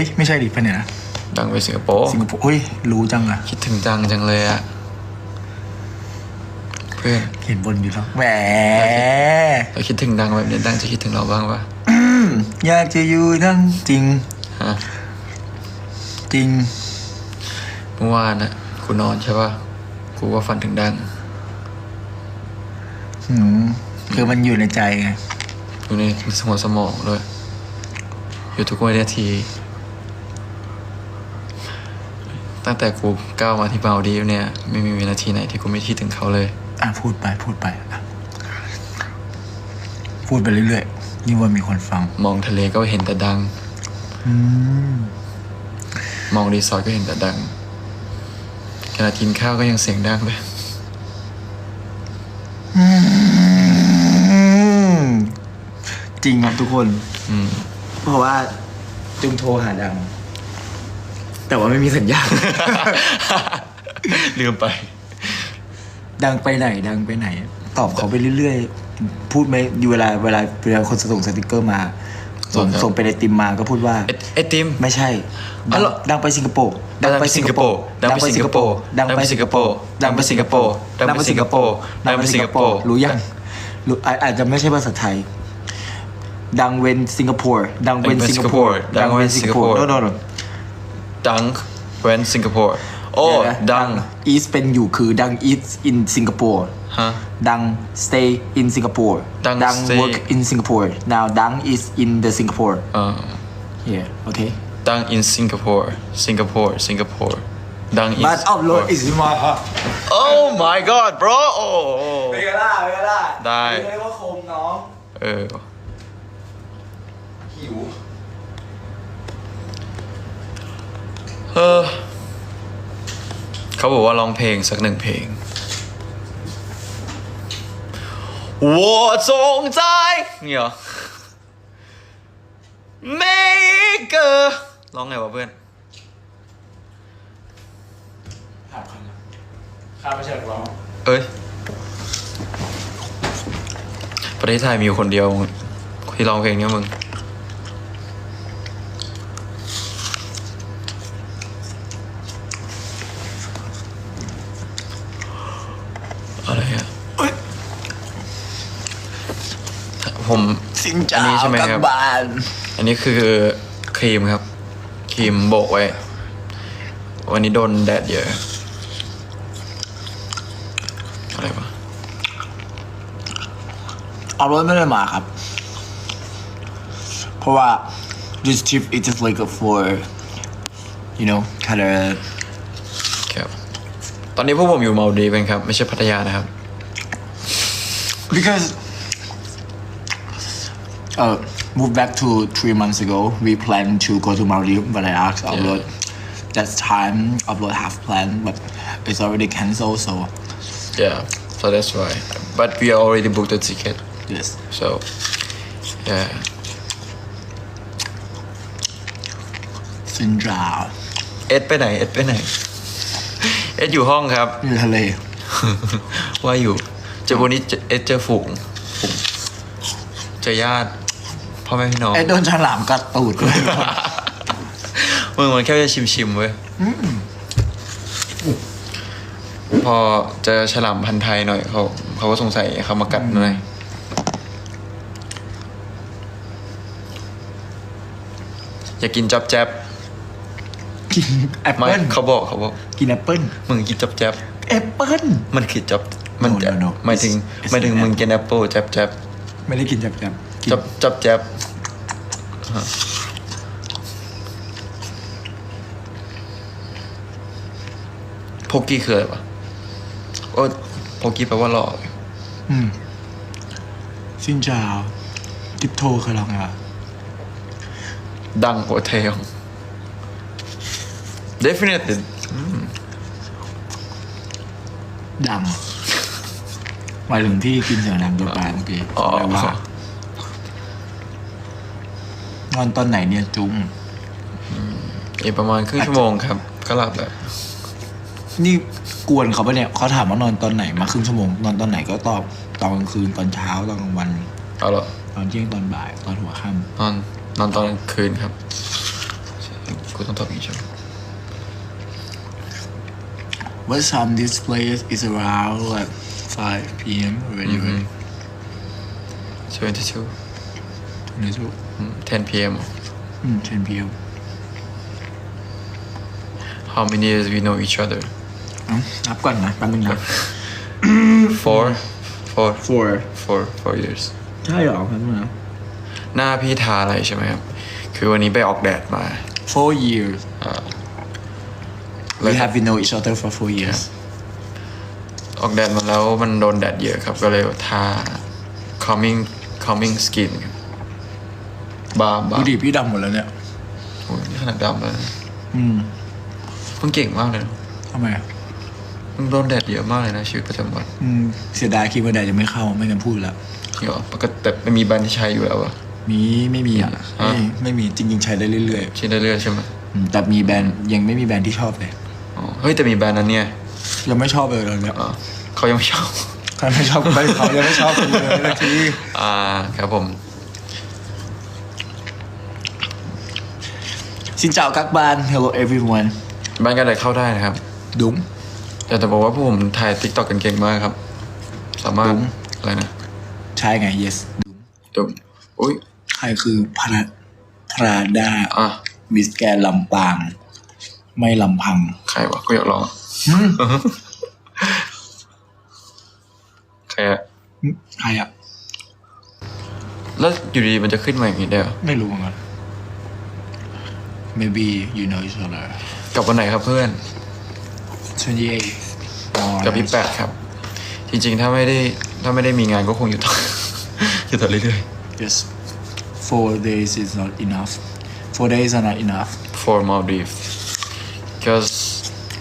ฮ้ย ไม่ใช่ดิไปไหนนะ ดังไปสิงคโปร์ สิงคโปร์เฮ้ย รู้จังอะคิดถึงดังจังเลยอะเพื่อนเห็นบนอยู่แล้วแหมเราคิดถึงดังแบบนี้ดังจะคิดถึงเราบ้างปะอยากจะอยู่ทั้งจริง ฮะ จริง เมื่อวานนะกูนอนใช่ปะกูก็ฝันถึงดังอืมคือมันอยู่ในใจไงอยู่ในหัวสมองด้วยอยู่ทุกวินาที ตั้งแต่กูก้าวมาที่เบาดีฟเนี่ย ไม่มีวินาทีไหนที่กูไม่คิดถึงเขาเลย อะพูดไปพูดไปอะพูดไปเรื่อยๆนี่ว่ามีคนฟัง มองทะเลก็เห็นแต่ดัง อืม มองรีสอร์ทก็เห็นแต่ดังขณะกินข้าวก็ยังเสียงดังเลย จริงครับทุกคน อืม เพราะว่าจุงโทรหาดัง แต่ว่าไม่มีสัญญาณ ลืมไป ดังไปไหน ดังไปไหน ตอบเขาไปเรื่อยๆ พูดไม่อยู่เวลาเวลาเวลาคนส่งสติกเกอร์มาส่งครับส่งไปในติมมาก็พูดว่าไอไอติม ไม่ใช่อ๋อเหรอ ดังไปสิงคโปร์ดังไปสิงคโปร์ดังไปสิงคโปร์ดังไปสิงคโปร์ดังไปสิงคโปร์ดังไปสิงคโปร์ดังไปสิงคโปร์รู้ยังรู้อาอาจจะไม่ใช่ภาษาไทย ดังเวนสิงคโปร์ดังเวนสิงคโปร์ดังเวนสิงคโปร์ no no no ดังเวนสิงคโปร์โอ้เดี๋ยวนะดัง is เป็นอยู่คือดัง is in Singapore ฮะ ดัง stay in Singapore ดังดัง stay work in Singapore now ดัง is in the Singapore เอ่อ yeah okay ดัง in Singapore Singapore Singapore ดัง in but upload is in my heart Oh my god bro โอ้เป็นไงล่ะเป็นไงล่ะได้เรียกว่าคมน้อง เออ หิว เออ เขาบอกว่าร้องเพลงสักหนึ่งเพลง我总在นี่เหรอ每一个ร้องไงวะเพื่อน ถามคำนะข้าไม่ใช่นักร้อง เอ้ย ประเทศไทยมีอยู่คนเดียวที่ร้องเพลงเนี้ยมึง ผมสิงอันนี้ใช่ไหมครับบ้านอันนี้คือครีมครับ ครีมโบกไว้ วันนี้โดนแดดเยอะ อะไรวะเอารถไม่ได้มาครับ เพราะว่า this trip is just like for you know kind of ครับ ตอนนี้พวกผมอยู่มาลดีฟเองครับ ไม่ใช่พัทยานะครับ because uh moved back to three months ago we planned to go to Maldives but I asked upload that time upload half plan but it's already cancelled so yeah so that's why but we already booked the ticket yes so yeah สินจา เอ็ดไปไหน เอ็ดไปไหน เอ็ดอยู่ห้องครับ อยู่ทะเล ว่าอยู่ เจอวันนี้เจอเอ็ดเจอฝูงฝูงเจอญาติ พ่อแม่พี่น้องไอ้โดนฉลามกัดตูดเลยมึงมันแค่จะชิมชิมๆเว้ยพอเจอฉลามพันธุ์ไทยหน่อยเขาเขาก็สงสัยเขามากัดหน่อยอย่ากินจับแจ๊บกินแอปไม่เปิ้ลเขาบอกเขาบอกกินแอปเปิ้ลมึงกินจับแจ๊บแอปเปิ้ลมันคือจับมัน No, no, no. หมายถึง It's- หมายถึง it's an มึงกินแอปเปิลจับแจ๊บไม่ได้กินจับจับกิน จับจับแจ๊บฮะโพกกี้คืออะไรวะโอ้โพกกี้แปลว่าหล่ออืมซินจาวกิปโทเคยลองไงวะดังกว่าเทยอง definitely ดังหมายถึงที่กินเสียงดังตัวปลาเมื่อกี้อ๋อแปลว่า นอนตอนไหนเนี่ยจุ้งอีกประมาณครึ่งชั่วโมงครับ ก็หลับแล้ว นี่กวนเขาปะเนี่ยเขาถามว่านอนตอนไหนมาครึ่งชั่วโมงนอนตอนไหนก็ตอบตอนกลางคืนตอนเช้าตอนกลางวันเอาละตอนเที่ยงตอนบ่ายตอนหัวค่นอนนอนตอนกลางคืนครับต้องตอบอย่างนี้ใช่ไหม What time this place is around like 5 p.m. already Mhm. right? 72 22อืม 10 p.m. อืม10 p.m. How many years we know each other เอ้านับก่อนนะแป๊บนึงนะ four four four four four years ใช่เหรอแป๊บนึงนะหน้าพี่ทาอะไรใช่ไหมครับ คือวันนี้ไปออกแดดมา four years อ่า we have been know each other for four years ออกแดดมาแล้วมันโดนแดดเยอะครับก็เลยทา calming calming skin ครับ บาร์บาดูร์ดิพี่ดำหมดแล้วเนี่ยโอ้ยนี่ขนาดดำแล้วนะอืมมึงเก่งมากเลยนะทำไมอะมึงโดนแดดเยอะมากเลยนะชีวิตประจำวันอืมเสียดายคิดว่าแดดจะไม่เข้าไม่งั้นพูดแล้วจริงเหรอปกติแต่ไม่มีแบรนด์ที่ใช้อยู่แล้วอะ มีไม่มีอะอะไม่ไม่มีจริงๆใช้ได้เรื่อยใช้ได้เรื่อยๆใช่ไหมๆอืมแต่มีแบรนด์ยังไม่มีแบรนด์ที่ชอบเลย อ๋อเฮ้ยแต่มีแบรนด์นั้นเนี่ยยังไม่ชอบเลยตอนเนี้ยอ๋อเขายังไม่ชอบ ใครไม่ชอบไปเขายังไม่ชอบกูเลยนาทีอ่าครับผม Xin chào các bạn hello everyone แบรนด์กันไหนเข้าได้นะครับ đúng อยากจะบอกว่าพวกผมถ่ายติ๊กต็อกกันเก่งมากครับ สามารถ đúng อะไรนะ ใช่ไง yes đúng เดี๋ยวอุ้ย ใครคือพระพราดาอะ มิสแกนลำปาง ไม่ลำพัง ใครวะกูอยากลองใครอะใครอะ แล้วอยู่ดีๆมันจะขึ้นมาอย่างนี้ได้เหรอไม่รู้เหมือนกัน maybe you know each other กับวันไหนครับเพื่อน 28กับพี่แปดครับ จริงๆ ถ้าไม่ได้ถ้าไม่ได้มีงานก็คงอยู่ต่อ อยู่ต่อเรื่อย yes four days is not enough four days are not enough ๆ for Maldives because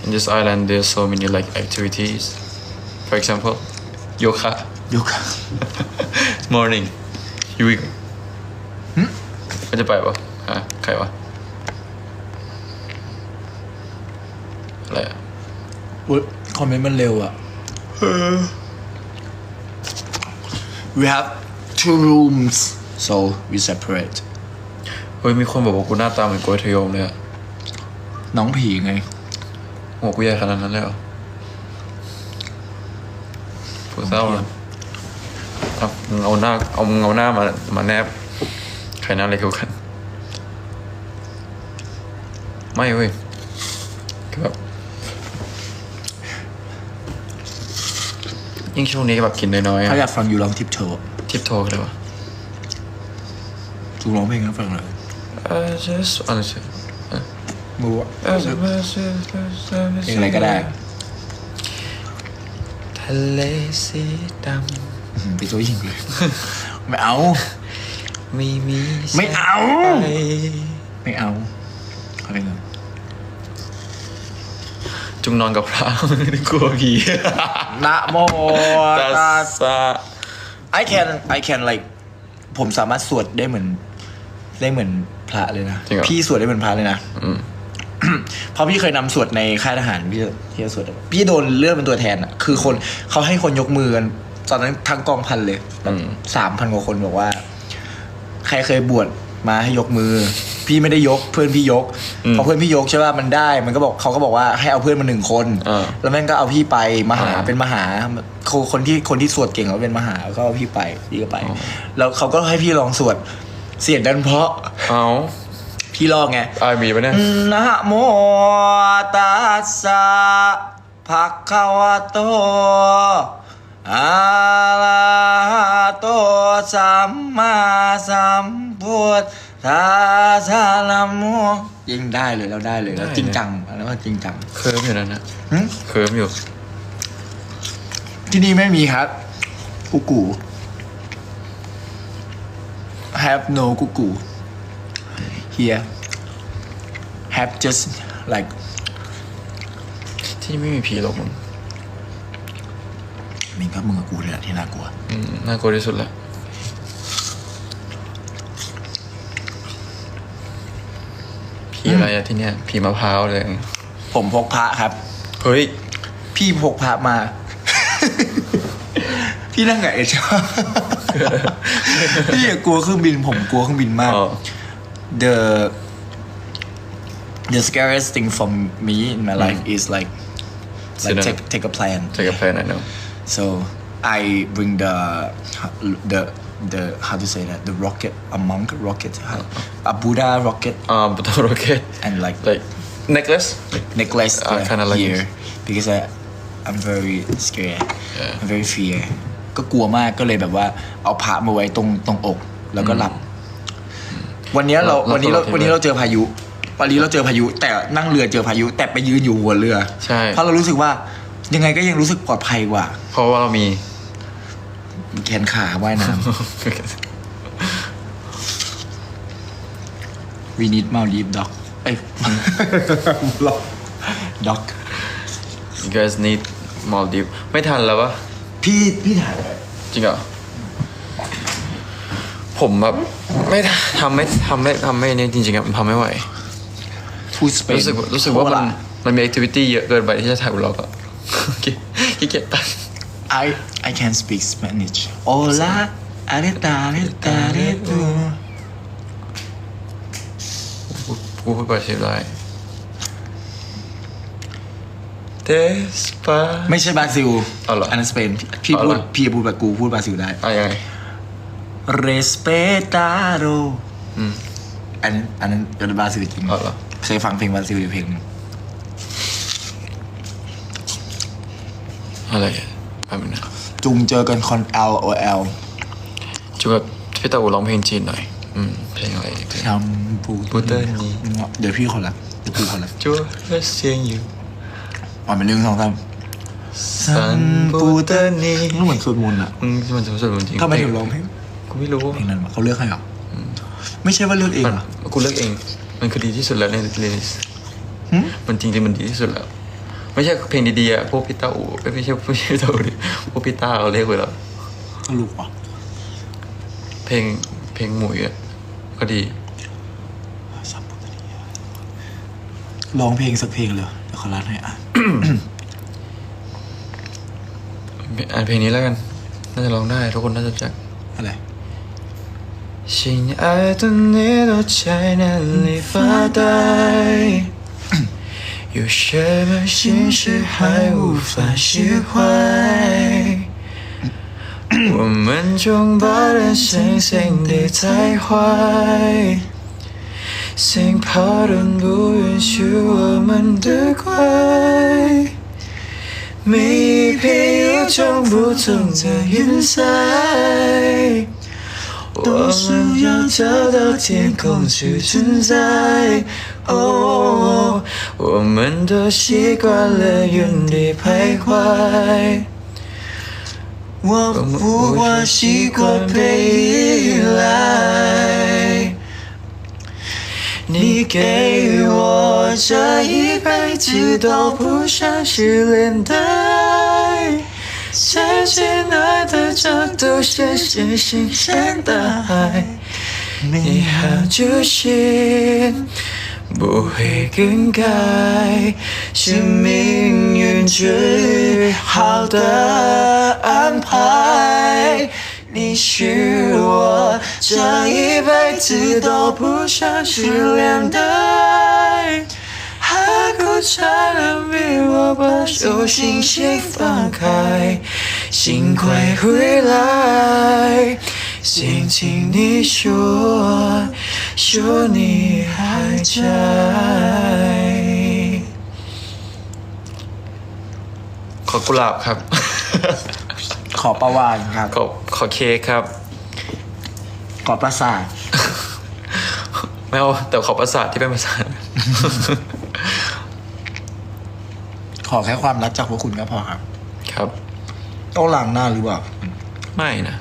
in this island there's so many like activities for example yoga ยก morning you will มันจะไปปะฮะใครวะ อะไรอะ อุ๊ยคอมเมนต์มันเร็วอะ we have two rooms so we separate เฮ้ยมีคนบอกว่ากูหน้าตาเหมือนโกยทยมเลยอะน้องผีไงโหกูใหญ่ขนาดนั้นเลยเหรอผู้เศร้าเลยเอามึงเอาหน้าเอามึงเอาหน้ามามาแนบใครหน้าเล็กกว่ากัน ไม่เว้ยคือแบบ ยิ่งช่วงนี้แบบกินน้อยๆถ้าอะอยากฟังอยู่ลองทิปโชว์ทิปโทเลยวะ จูร้องเพลงให้ฟังหน่อย I just wanna say มูอะเพเพลงอะไรก็ได้ทะเลสีดอืมเป็นตัวหญิงเลย ไม่เอาำไม่มีไม่เอาแสงไฟไม่เอาเอาเพลงอื่น จุงนอนกับพระ กลัวผีนะโมตาตัสสะ I can I can like ผมสามารถสวดได้เหมือน ได้เหมือนพระเลยนะ จริงเหรอ พี่สวดได้เหมือนพระเลยนะ อืม เพราะพี่เคยนำสวดในค่ายทหารพี่พี่จะสวดพี่โดนเลือกเป็นตัวแทนอะคือคนเขาให้คนยกมือกันตอนนั้นทั้งกองพันเลยอืม สามพันกว่าคนบอกว่า ใครเคยบวชมาให้ยกมือ พี่ไม่ได้ยกเพื่อนพี่ยกพอเพื่อนพี่ยกใช่ป่ะมันได้มันก็บอกเขาก็บอกว่าให้เอาเพื่อนมาหนึ่งคนอ่าแล้วแม่งก็เอาพี่ไปมหาอ่าเป็นมหาคนคนที่คนที่สวดเก่งเขาเป็นมหาก็เอาพี่ไปพี่ก็ไป แล้วเขาก็ให้พี่ลองสวดเสียงดันเพราะเอาพี่ลองไงอายมีปะเนี่ยนะโมตัสสะภะคะวะโตอะระหะโตสัมมาสัมพุทธั สสะนะโมยิงได้เลยแล้วได้เลยแล้ว ได้ จริงจังแล้วก็จริงจังเคิร์ฟอยู่นั่นนะหึเคิร์ฟอยู่ ที่นี่ไม่มีครับกุกู have no กุกู here have just like ที่นี่ไม่มีผีหรอกมึงมิงกับมึงกับกูเลยแหละที่น่ากลัว อืมน่ากลัวที่สุดละ ผีอะไรอะที่เนี่ยผีมะพร้าวเลย ผมพกพระครับ เฮ้ย พี่พกพระมา พี่นั่งกับเอชพี่อะกลัวเครื่องบิน ผมกลัวเครื่องบินมาก อ๋อ The the scariest thing for me in my life is like like Sit down. take take a plane take a plan I know so I bring the the the how to say that the rocket a monk rocket a Buddha rocket um but the rocket and like like necklace necklace Ah, yeah, kinda like here this. because I I'm very scared Yeah. I'm very fear ก็กลัวมากก็เลยแบบว่าเอาพระมาไว้ตรงตรงอกแล้วก็หลับ วันเนี้ยเราแล้ววันนี้เราแล้ววันนี้เราเจอพายุวันนี้เราเจอพายุ แต่นั่งเรือเจอพายุ แต่ไปยืนอยู่หัวเรือใช่เพราะเรารู้สึกว่ายังไงก็ยังรู้สึกปลอดภัยกว่า เพราะว่าเรามี แขนขาว่ายน้ำ We need Maldives dog เอ้ย dog you guys need Maldives ไม่ทันแล้ววะพี่พี่ถ่ายไว้จริงเหรอผมแบบไม่ทำไม่ทำไม่ทำไม่เนี่ยจริงๆอะทำไม่ไหวพูดสเปนรู้สึกรู้สึกว่ามันมันมีแอคทิวิตี้เยอะเกินไปที่จะถ่ายบล็อกอะขี้เกียจตัด I I can speak Spanish Hola areta areta areto กูพูดภาษาได้ Despa ไม่ใช่บราซิลอ๋อเหรออันนั้นสเปนพี่อ๋อพูเหรดอ พี่พูดแบบกูพูดบราซิลได้ อะยังไง respetaro อืม อันนั้นอันนั้นเป็นบราซิลจริงอ๋อเหรอ เคยฟังเพลงบราซิลอยู่เพลงหนึงอะไรอะ แป๊บนึงนะจุงเจอกันคอน L O L จูกับพี่ตาอูร้องเพลงจีนหน่อย อืมเพลงอะไรเพลงทำปูปูเตอร์นี้เดี๋ยวพี่คนละเดี๋ยวกูคนละจัวและเสียงอยู่อ่อนเป็นเรื่องสองสามสันปูเตอร์นี้มันเหมือนสวดมนต์อะมึงมันจะสุดจริงทำไมถึงร้องเพลงกูไม่รู้เพลงนั้นวะเขาเลือกให้เหรออไม่ใช่ว่าเลือกเองมันเหรอกูเลือกเอง มันคือดีที่สุดแล้วในลิสหึมันจริงๆมันดีที่สุดแล้ว ไม่ใช่เพลงดีๆอะพวกพี่ตาอูเอ้ยไม่ใช่ไม่ใช่พี่ตาอูดิพวกพี่ตาเขาเรียกไปแล้ว สรุปว่ะ เพลงเพลงหมุยอะก็ดี ร้องเพลงสักเพลงเลยเดี๋ยวเขารัดให้อ่ะ อ่านเพลงนี้แล้วกัน น่าจะร้องได้ ทุกคนน่าจะรู้จัก อะไร 亲爱的，你都在哪里发呆？ 有什么心事还无法释怀？我们总把人生想得太坏，心怕人不允许我们的怪。每一片有种不同的云彩。我们要找到天空去存在。哦，我们都习惯了原地徘徊。我不过习惯被依赖。你给我这一辈子都不想失联的，相信爱的角度是星星像大海，你好就行，不会更改，是命运最好的安排。你是我这一辈子都不想是连带，海枯才能逼我把手轻轻放开，尽快回来。心听你说，说你还在。ขอกุหลาบครับ ขอประวานครับ ขอขอเค้กครับ ขอประสาท ไม่เอาแต่ขอประสาทที่เป็นภาษา ขอแค่ความรักจากพวกคุณก็พอครับ ครับ ต้องล้างหน้าหรือเปล่า ไม่นะ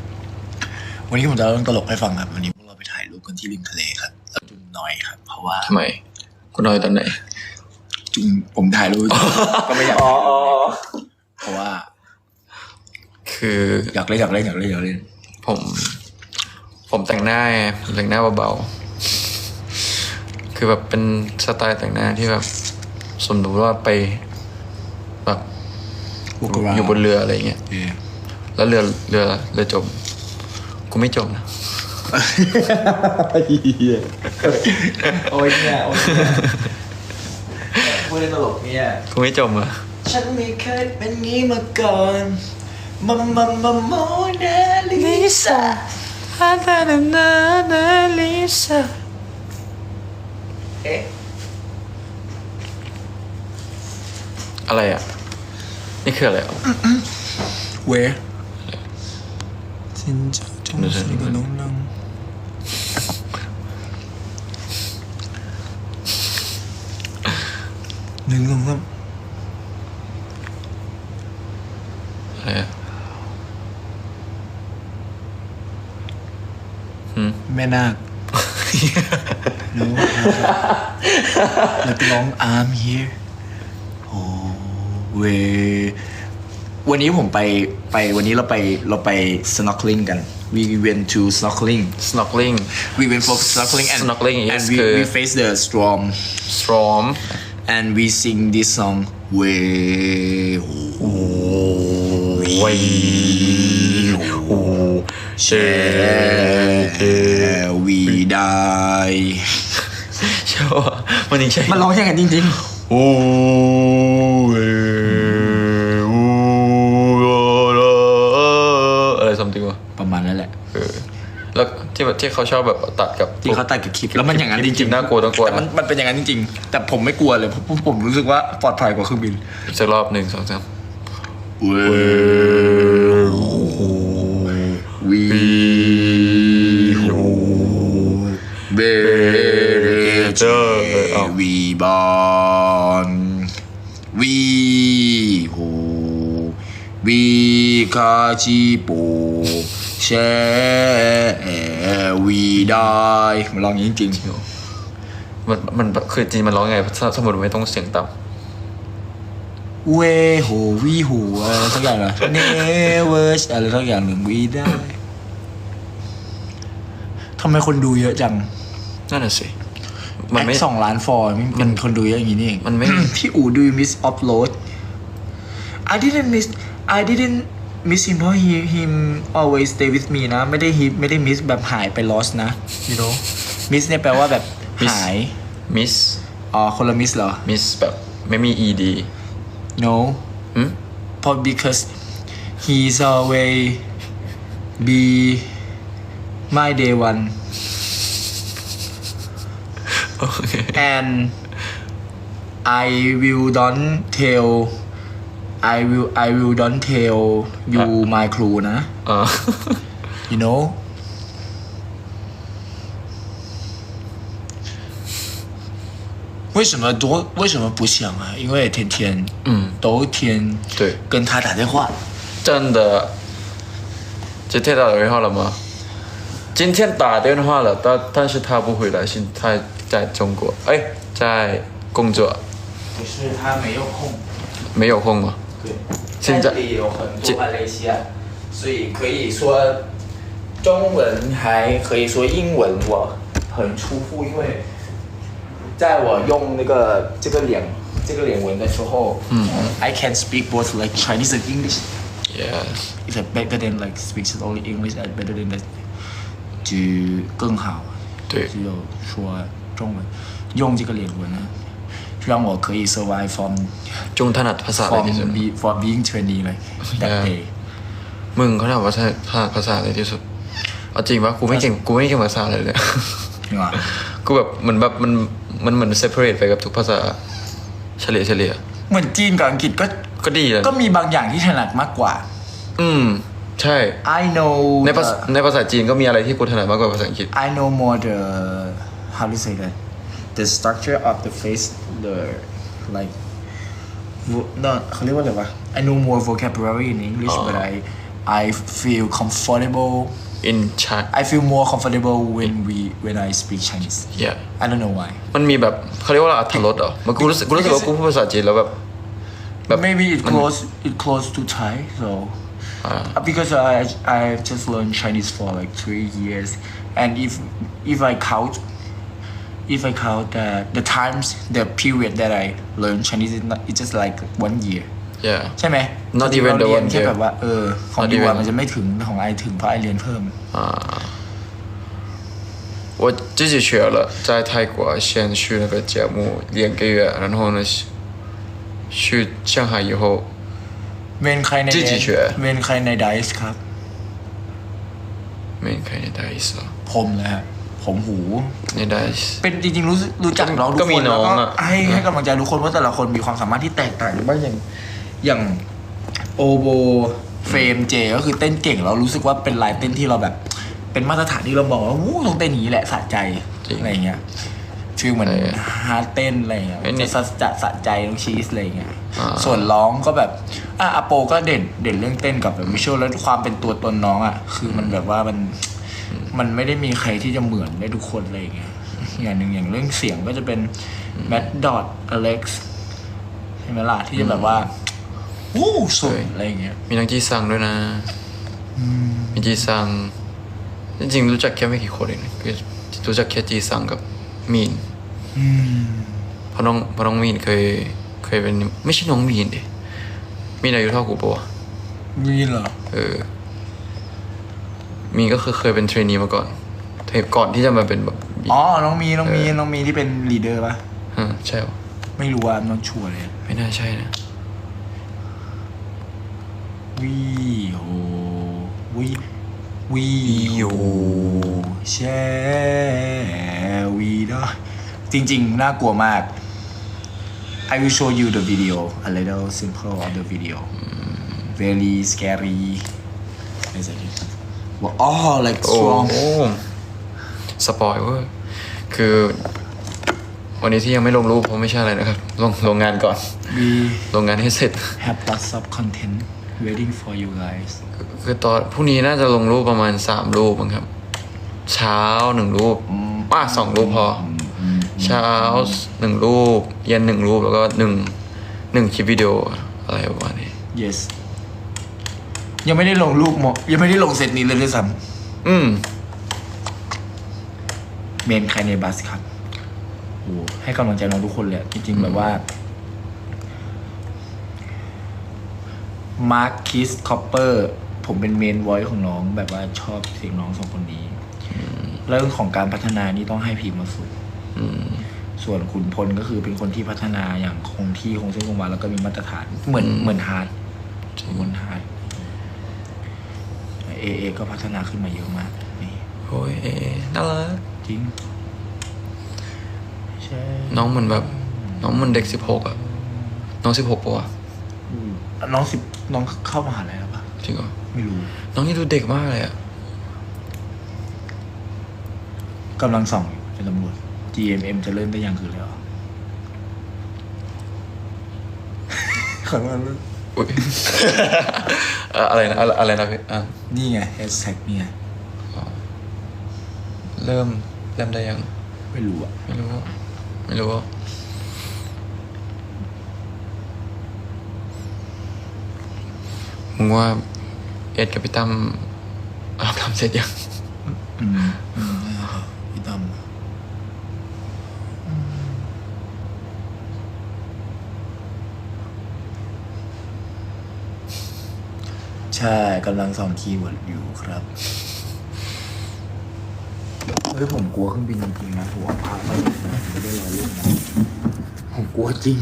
วันนี้ผมจะเล่าเรื่องตลกให้ฟังครับ วันนี้พวกเราไปถ่ายรูปกันที่ริมทะเลครับแล้วจุงน้อยครับ เพราะว่าทำไม คุณนอยตอนไหน จุงผมถ่ายรูป ก็ไม่อยาก เพราะว่าคืออยากเล่นอยากเล่นอยากเล่นอยากเล่นผม ผมแต่งหน้าไงผมแต่งหน้าเบาๆ คือแบบเป็นสไตล์แต่งหน้าที่แบบสมมติว่าไปแบบ บุกราอยู่บนเรืออะไรเงี้ยเออแล้วเรือเรือเรือจม กูไม่จมนะโอ้ยเนี่ยโอ้ยดได้ตลกเนี่ยกูไม่จมอะฉันไม่เคยเป็นงี้มาก่อนมัมมัมมัมโมนาลิซาฮาตาดานานาลิซาเอ๊ะอะไรอะนี่ คืออะไรอะ where นึ่งสองสามอะไรอะแม่นาคหนูแล้วก็ร้อง I'm here เววันนี้ผมไปไปวันนี้เราไปเราไป snorkeling กัน we went to snorkeling snorkeling we went for snorkeling and Snorkeling, yes, and we, คือ we face the storm storm and we sing this song way way shall we die ใช่ป่ะมันยังใช่มันร้องอย่างนั้นจริงโอ้ แล้วที่แบบที่เขาชอบแบบตัดกับที่เขาตัดกับคลิปแล้วมันอย่างนั้นจคลิริปงๆน่ากลัวต้องกลัวแต่มันมันเป็นอย่างนั้นจริงๆ แต่ผมไม่กลัวเลยเพราะผมรู้สึกว่าปลอดภัยกว่าเครื่องบินอีกสักรอบหนึ่งสองสาม we we born we who we คาจิโป shall we die มันร้องอย่างนี้จริงๆมันมันคือจริงมันร้องไงถ้าสมมติไม่ต้องเสียงต่เวโหวีหูอะไรสักอย่างอะ never อะไรสักอย่างหนึ่งวีได้ทำไมคนดูเยอะจังำนั่นน่ะสิ มันไม่แอคสองล้านฟอร์มันมันคนดูเยอะอย่างนี้นี่เองมันไม่พี่อูดู miss upload I didn't miss I didn't miss him เพราะ he him always stay with me นะ ไม่ได้ he ไม่ได้ miss แบบหายไป lost นะ you know miss เนี่ยแปลว่าแบบ Miss หาย มิสอ๋อ คนละ miss เหรอ มิสแบบไม่มี ed no หืม But because he's always be my day one โอเค and I will don't tell I will I will don't tell you my crew นะ อ่า you know 为什么多？为什么不想啊？因为天天，嗯，都天对跟他打电话，真的今天打电话了吗？今天打电话了，但但是他不回来，现在在中国，哎，在工作，可是他没有空。没有空吗？ 对，现在这里有很多马来西亚，所以可以说中文，还可以说英文，我很出乎，因为在我用那个这个脸这个脸纹的时候，嗯，I can speak both like Chinese and English. Yes，It's like better than like speaks only English and better than that 就更好。对只有说中文，用这个脸纹呢，让我可以 survive from จงถนัดภาษาอะไร from ที่สุด be from being trainee like that Yeah. day. มึงเขาถามว่าถนัดภาษาอะไรที่สุดเอาจริงปะกูไม่เก่งกูไม่เก่งภาษาอะไรเลย ใช่ไหม กูแบบเหมือนแบบมันมันเหมือน separate ไปกับทุกภาษาเฉลี่ยเฉลี่ย เหมือนจีนกับอังกฤษก็ ก็ดีเลย ก็มีบางอย่างที่ถนัดมากกว่า อืม ใช่ I know ในภาษา the- ในภาษาจีนก็มีอะไรที่กูถนัดมากกว่าภาษาอังกฤษ I know more the how to say that the structure of the face the like vo- no เขาเรียกว่าอะไรวะ I know more vocabulary in English อ๋อ but I I feel comfortable in China I feel more comfortable when we when I speak Chinese yeah I don't know why มันมีแบบเขาเรียกว่าอะไรอัธรสเหรอมันกูรู้สึกกูรู้สึกว่ากูพูดภาษาจีนแล้วแบบ But- maybe it close it close to Thai so Uh, because I I just learned Chinese for like three years, and if if I count, if I count the the times the period that I learned Chinese, it's, not, it's just like one year. yeah ใช่ไหม Not จริงๆ even เรา the เรียน one แค่ year แบบว่าเออของ Not ดีว่า even มันจะไม่ถึงของไอถึงเพราะไอเรียนเพิ่ม 啊，我自己学了，在泰国先去那个节目两个月，然后呢， 去上海以后， เมนใครใน 自己学 เมนใครในไดส์ครับ 没看见大意思了， ผมเลยฮะ ผมหูนดเป็นจริงๆรู้รู้จักน้องทุกคนแล้วก็ให้ให้กำลังใจทุกคนว่าแต่ละคนมีความสามารถที่แตกต่างหรือว่าอย่างอย่างโอโบเฟรมเจก็คือเต้นเก่งเรารู้สึกว่าเป็นลายเต้นที่เราแบบ เป็นมาตรฐานที่เราบอกว่าวู้ต้องเต้นอย่างนี้แหละสะใจอะไรเงี้ยฟีลเหมือนฮาร์ดเต้นอะไรเงี้ยจะสะใจน้องชีสอะไรเงี้ยส่วนร้องก็แบบอะอโปก็เด่นเด่นเรื่องเต้นกับแบบมิชวลแล้วความเป็นตัวตนน้องอะคือมันแบบว่ามัน มันไม่ได้มีใครที่จะเหมือนได้ทุกคนอะไรอย่างเงี้ยอย่างหนึ่งอย่างเรื่องเสียงก็จะเป็นแมดดอ t อเล็กซ์ใช่ไหมล่ะที่จะแบบว่าวู้สุดอะไรอย่างเงี้ยมีนังจีซังด้วยนะมีจีซัง จริงๆรู้จักแค่ไม่กี่คนเองนะคือรู้จักแค่จีซังกับมีนเพราะน้องเพราะน้องมีนเคยเคยเป็นไม่ใช่น้องมีนดิมีนอายุเท่ากูปะวะมีเหรอเออ มีนก็คือเคยเป็นเทรนนีมาก่อนเทปก่อนที่จะมาเป็นแบบ อ๋อ น้องมี น้องมี น้องมีที่เป็นลีดเดอร์ปะฮะใช่ปะไม่รู้ว่าน้องชัวร์เลย ไม่น่าใช่นะวีโอวีวีโอแชวีดอจริงๆ น่ากลัวมาก I will show you the video a little simple of the video very scary is it Wow, oh like โอ้ strong โอ้สปอยเว้ยคือ วันนี้ที่ยังไม่ลงรูปเพราะไม่ใช่อะไรนะครับ ลงลงงานก่อน we ลงงานให้เสร็จ have lots of content waiting for you guys คือตอนพรุ่งนี้น่าจะลงรูปประมาณสามรูปมั้งครับ เช้าหนึ่งรูปอะสองรูปพออเช้าหนึ่งรูป เย็นหนึ่งรูปแล้วก็หนึ่งหนึ่งคลิปวิดีโออะไรประมาณนี้ yes ยังไม่ได้ลงรูปโมยังไม่ได้ลงเซตนี้เลยด้วยซ้อืมำเมนใครในบัสครับโอ้ให้กำลังใจน้องทุกคนเลยอะจริงๆ แบบว่า มาร์คคิสคอปเปอร์ผมเป็นเมนไวท์ของน้อง แบบว่าชอบเสียงน้องสองคนนี้ เรื่องของการพัฒนานี่ต้องให้พีมาสุดอืมส่วนขุนพลก็คือเป็นคนที่พัฒนาอย่างคงที่คงเส้นคงวาแล้วก็มีมาตรฐานเหมือนเหมือนฮาร์ดเหมือนฮาร์ด เอเอก็พัฒนาขึ้นมาเยอะมากนี่โอ้ยเอ๋น่ารักจริงใช่น้องเหมือนแบบ น้องเหมันเด็กสิบหกอะน้องสิบหกปะวะน้องสิบน้องเข้ามหาลัยแล้วปะจริงเหรอไม่รู้ น้องนี่ดูเด็กมากเลยอะกำลังส่องอยู่เป็นตำรวจ GMM จะเริ่มได้ยังคือแล้วขอโทษ อุ้ยเอ่ออะไรนะอะไรอะไรนะพี่อะนี่ไงแฮชแท็กนี่ไงเริ่มเริ่มได้ยัง ไม่รู้อะไม่รู้ ไม่รู้ มึงว่าเอ็ดกับพี่ตั้มอาบน้ำเสร็จยัง อืมอืมได้ครับพี่ตั้มอืมใช่กำลังส่องคีย์เวิร์ดอยู่ครับ เฮ้ยผมกลัวเครื่องบินจริงๆนะผมว่าพาไม่ได้นะผมไม่ได้รอเล่นนะผมกลัวจริง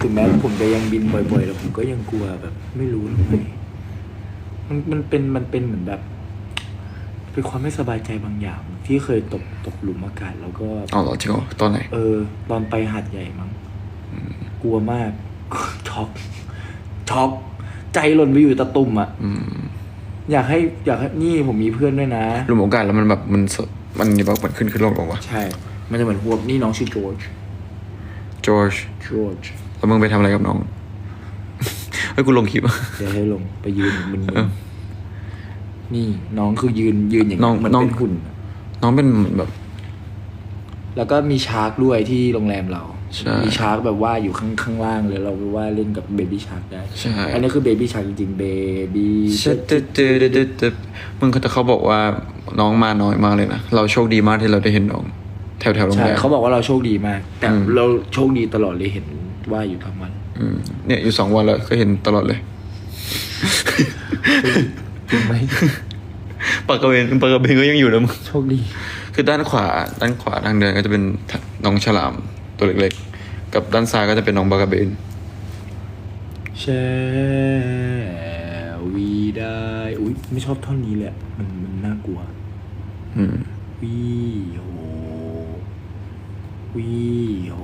ถึงแม้ผมจะยังบินบ่อยๆแต่ผมก็ยังกลัวแบบ ไม่รู้ทำไมมันมันเป็นมันเป็นเหมือนแบบ เป็นความไม่สบายใจบางอย่าง ที่เคยตกตกหลุมอากาศแล้วก็ อ๋อเหรอจริงเหรอตอนไหน เออ ตอนไปหาดใหญ่มั้งกลัวมาก ช็อกช็อก ใจหล่นไปอยู่ตะตุ่มอะอืมอยากให้อยากให้นี่ผมมีเพื่อนด้วยนะรวมโอกาสแล้วมันแบบมันสมันแบบมันขึ้นขึ้นลงลงวะใช่ มันจะเหมือนพวกนี่น้องชื่อจอร์จจอร์จจอร์จแล้วมึงไปทำอะไรกับน้องเฮ้ยกูลงคลิปอะเดี๋ยวให้ลงไปยืนมึนเออๆนี่น้องคือยืนยืนอย่างน้องเหมือนน้องเป็นหุ่นน้องเป็นเหมือนแบบ แล้วก็มีชาร์กด้วยที่โรงแรมเรา ใช่มีชาร์กแบบว่าอยู่ข้างข้างล่างเลยเราไปว่าเล่นกับเบบี้ชาร์กได้ ใช่ อันนี้คือเบบี้ชาร์กจริงๆเบบี้เตึ๊ดตึ๊ดตึ๊ดตึ๊ดตึ๊ดตึ๊ดมึงเขาจะเขาบอกว่าน้องมาน้อยมากเลยนะ เราโชคดีมากที่เราได้เห็นน้อง แถวแถวๆโรงใช่แรม เขาบอกว่าเราโชคดีมาก แต่อืม เราโชคดีตลอดเลยเห็นว่าอยู่ทั้งวัน อืมเนี่ยอยู่สองวันแล้วก็เห็นตลอดเลย จริงไหมปากกระเบนปากกระเบนก็ยังอยู่นะมึง โชคดี คือด้านขวาด้านขวาทางเดินก็จะเป็นน้องฉลามตัวเล็กๆ กับด้านซ้ายก็จะเป็นน้องปากกระเบนแชวีได้อุ้ยไม่ชอบท่อนนี้เลยอะมันมันน่ากลัว อืมวีโฮวีโฮ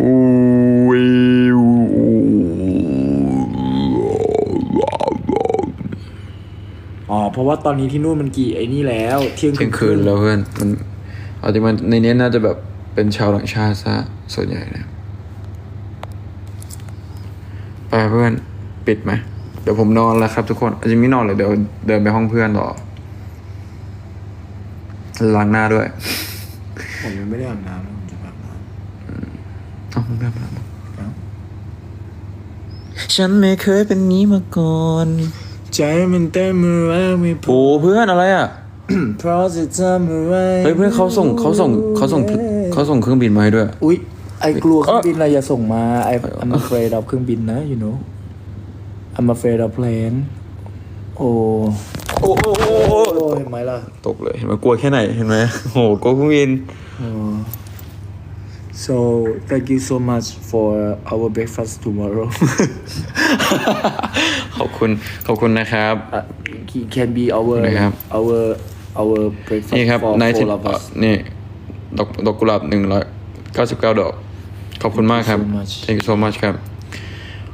อุ้ เพราะว่าตอนนี้ที่นู่นมันกี่ไอ้นี่แล้วเที่ยงเที่ยงคืนแล้วเพื่อนมันเอาจริงมันในนี้น่าจะแบบเป็นชาวต่างชาติซะส่วนใหญ่นะไปเพื่อนปิดไหมเดี๋ยวผมนอนแล้วครับทุกคนอาจจะไม่นอนเลยเดี๋ยวเดินไปห้องเพื่อนต่อล้างหน้าด้วย ผมยังไม่ได้อาบน้ำเลยผมจะอาบน้เอ้าไม่อาบน้ำเหรอเอ้าฉันไม่เคยเป็นงี้มาก่อนำ ใจมันเต้นมือว่าไม่พโอ้เพื่อนอะไรอะ เพราะจะทำอะไรเฮ้ยเพื่อนเขาส่งเขาส่งเขาส่งเขาส่งเครื่องบินมาให้ด้วย อุ๊ยไอ้กลัวเครื่องบินอะไรอย่าส่งมา I I'm afraid of เครื่องบินนะ you know I'm afraid of plane โอ้โอ้โหโอ้เห็นไหมล่ะ ตกเลยเห็นไหมกลัวแค่ไหนเห็นไหมโอ้โหกลัวเครื่องบิน Oh. So thank you so much for our breakfast tomorrow. ขอบคุณขอบคุณนะครับ uh, he can be our นะครับ our our breakfast นี่ครับ for นายทิ all of us. นี่ดอกดอกกุหลาบหนึ่งร้อยเก้าสิบเก้าดอก ขอบคุณมากครับ Thank you so much thank you so much ครับ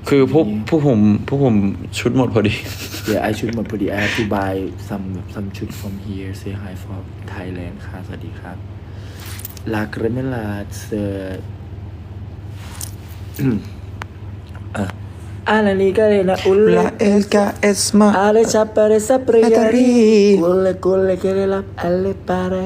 คือพวกพวกผมพวกผมชุดหมดพอดี Yeah, I should หมดพอดี I have to buy some some ชุด from here. Say hi for Thailand ค่ะ สวัสดีครับ La Cremela เซอร์อะ Alanikale ulla elkä esma. Ale chapare sapriyari. Kulle kulle kerela alle pare.